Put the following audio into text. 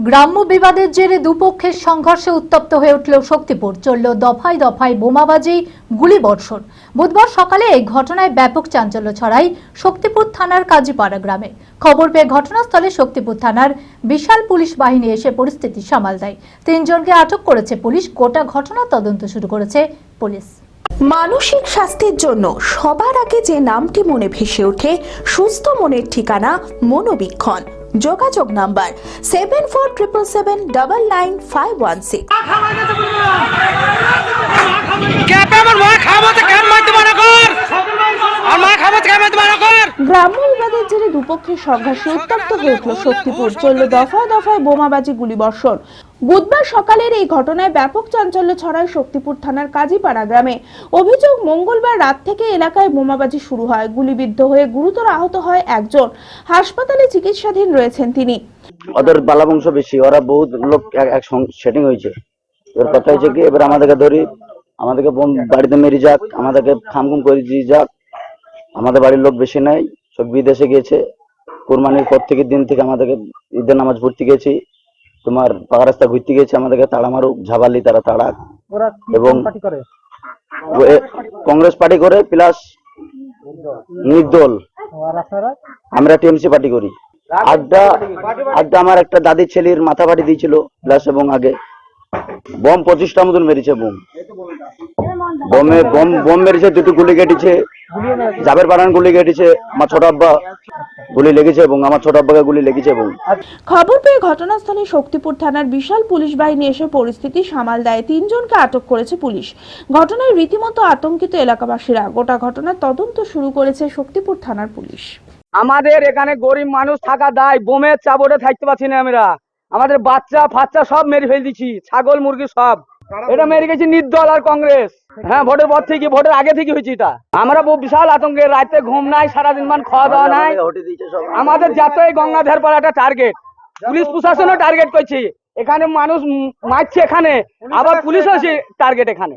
গ্রাম্য বিবাদের জেরে দুপক্ষের সংঘর্ষে উত্তপ্ত হয়ে উঠল শক্তিপুর। চলল দফায় দফায় বোমাবাজি, গুলিবর্ষণ। বুধবার সকালে এই ঘটনায় ব্যাপক চাঞ্চল্য ছড়ায় শক্তিপুর থানার কাজীপাড়া গ্রামে। খবর পেয়ে ঘটনাস্থলে শক্তিপুর থানার বিশাল পুলিশ বাহিনী এসে পরিস্থিতি সামাল দেয়। তিনজনকে আটক করেছে পুলিশ। গোটা ঘটনা তদন্ত শুরু করেছে পুলিশ। মানসিক স্বাস্থ্যের জন্য সবার আগে যে নামটি মনে ভেসে ওঠে, সুস্থ মনের ঠিকানা মনোবীক্ষণ। যোগাযোগ number seven four triple seven double nine five one six. গ্রাম্য বিবাদের জেরে দুপক্ষের সংঘর্ষে উত্তপ্ত হয়ে উঠল শক্তিপুর। চলল দফায় দফায় বোমাবাজি গুলিবর্ষণ। বুধবার সকালের এই ঘটনায় ব্যাপক চাঞ্চল্য ছড়ায় শক্তিপুর থানার কাজীপাড়া গ্রামে। অভিযোগ, মঙ্গলবার রাত থেকে এলাকায় বোমাবাজি শুরু হয়। গুলিবিদ্ধ হয়ে গুরুতর আহত হয় একজন। হাসপাতালে চিকিৎসাধীন রয়েছেন তিনি। ওদের বালাবংশ বেশি। ওরা বহুত লোক এক- সেটিং হয়েছে। এবার কথা হয়েছে কি, এবার আমাদেরকে ধরি। আমাদেরকে বাড়িতে মেরে যাক, আমাদেরকে খামখুম করে দিয়ে যাক। আমাদের বাড়ির লোক বেশি নাই, সব বিদেশে গিয়েছে। কোরবানির পর থেকে দিন থেকে আমাদেরকে ঈদের নামাজ পড়তে গেছি। তোমার পাকা রাস্তা ঘুরতে গেছে আমাদেরকে তাড়া মারুক ঝাবালি তারা তাড়াক এবং কংগ্রেস পার্টি করে প্লাস নির্দল। আমরা টিএমসি পার্টি করি। আড্ডা আড্ডা আমার একটা দাদি ছেলের মাথা ফাটি দিয়েছিল প্লাস এবং আগে। বম পঁচিশটা মতন মেরেছে বোম। বোমে বম বোম মেরেছে দুটো গুলি কেটেছে। জাবের পাড়ান গুলি কেটেছে আমার ছোট আব্বা গুলি লেগেছে এবং আমার ছোট আব্বাকে গুলি লেগেছে এবং খবর পেয়ে ঘটনাস্থলে শক্তিপুর থানার বিশাল পুলিশ বাহিনী এসে পরিস্থিতি সামাল দেয়। তিনজনকে আটক করেছে পুলিশ। ঘটনায় রীতিমতো আতঙ্কিত এলাকাবাসীরা। গোটা ঘটনার তদন্ত শুরু করেছে শক্তিপুর থানার পুলিশ। আমাদের এখানে গরিব মানুষ থাকা দায় বোমের চাবড়ে থাকতে পারছি না আমরা। আমাদের বাচ্চা ফাচ্চা সব মেরে ফেলে দিচ্ছি ছাগল মুরগি সব। এটা মেরে গেছি নির্দল আর কংগ্রেস। হ্যাঁ ভোটের পর থেকে ভোটের আগে থেকে হয়েছে এটা। আমরা বিশাল আতঙ্কে রাতে ঘুম নাই সারাদিন মান খাওয়া দাওয়া নাই। আমাদের যতই পর একটা টার্গেট পুলিশ প্রশাসনও টার্গেট করছি। এখানে মানুষ মারছে এখানে। আবার পুলিশও টার্গেট এখানে।